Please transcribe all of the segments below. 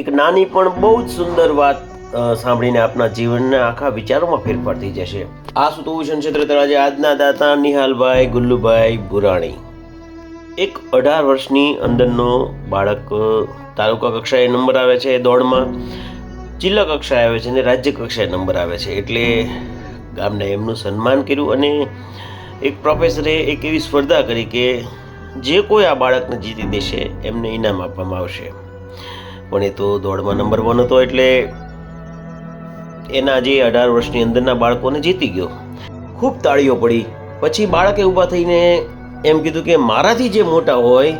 એક નાની પણ બહુ જ સુંદર વાત સાંભળીને આપના જીવનના આખા વિચારોમાં ફેરફાર થઈ જશે. આ સુતોભૂષણ ક્ષેત્ર તળાજે આજના દાતા નિહાલભાઈ ગુલ્લુભાઈ ભુરાણી. એક અઢાર વર્ષની અંદરનો બાળક તાલુકા કક્ષાએ નંબર આવે છે દોડમાં, જિલ્લા કક્ષાએ આવે છે અને રાજ્ય કક્ષાએ નંબર આવે છે. એટલે ગામને એમનું સન્માન કર્યું અને એક પ્રોફેસરે એક એવી સ્પર્ધા કરી કે જે કોઈ આ બાળકને જીતી દેશે, એમને ઇનામ આપવામાં આવશે. પણ એ તો દોડમાં નંબર વન હતો એટલે એના જે અઢાર વર્ષની અંદરના બાળકોને જીતી ગયો. ખૂબ તાળીઓ પડી. પછી બાળકે ઊભા થઈને એમ કીધું કે મારાથી જે મોટા હોય,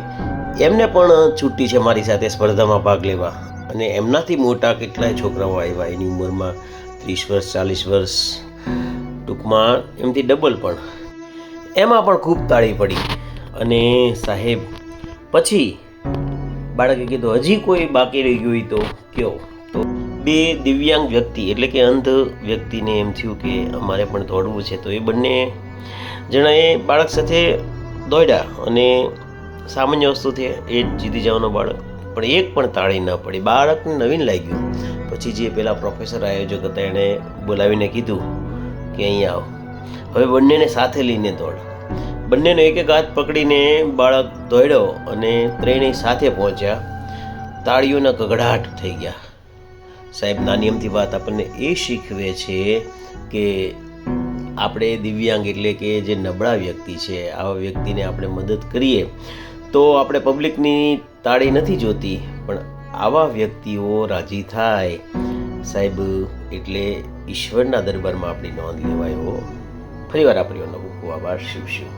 એમને પણ છૂટી છે મારી સાથે સ્પર્ધામાં ભાગ લેવા. અને એમનાથી મોટા કેટલાય છોકરાઓ આવ્યા એની ઉંમરમાં ત્રીસ વર્ષ, ચાલીસ વર્ષ, ટૂંકમાં એમથી ડબલ પણ. એમાં પણ ખૂબ તાળી પડી. અને સાહેબ, પછી બાળકે કીધું, હજી કોઈ બાકી રહી ગયું તો કયો? તો બે દિવ્યાંગ વ્યક્તિ, એટલે કે અંધ વ્યક્તિને એમ થયું કે અમારે પણ દોડવું છે. તો એ બંને જણાએ બાળક સાથે દોડ્યા અને સામાન્ય વસ્તુ છે, એ જીતી જવાનો બાળક. પણ એક પણ તાળી ન પડી. બાળકને નવીન લાગ્યું. પછી જે પેલા પ્રોફેસર આયોજક હતા, એણે બોલાવીને કીધું કે અહીંયા આવો. હવે બંનેને સાથે લઈને દોડ. બંનેનો એક એક હાથ પકડીને બાળક દોડ્યો અને ત્રણેય સાથે પહોંચ્યા. તાળીઓના ગગડાટ થઈ ગયા. સાહેબ, નાની અમથી વાત આપણને એ શીખવે છે કે આપણે દિવ્યાંગ એટલે કે જે નબળા વ્યક્તિ છે, આવા વ્યક્તિને આપણે મદદ કરીએ તો આપણે પબ્લિકની તાળી નથી જોતી, પણ આવા વ્યક્તિઓ રાજી થાય. સાહેબ, એટલે ઈશ્વરના દરબારમાં આપણી નોંધ લેવાયો ફરીવાર આપણી નવું ખૂબ આભાર. શિવ શિવ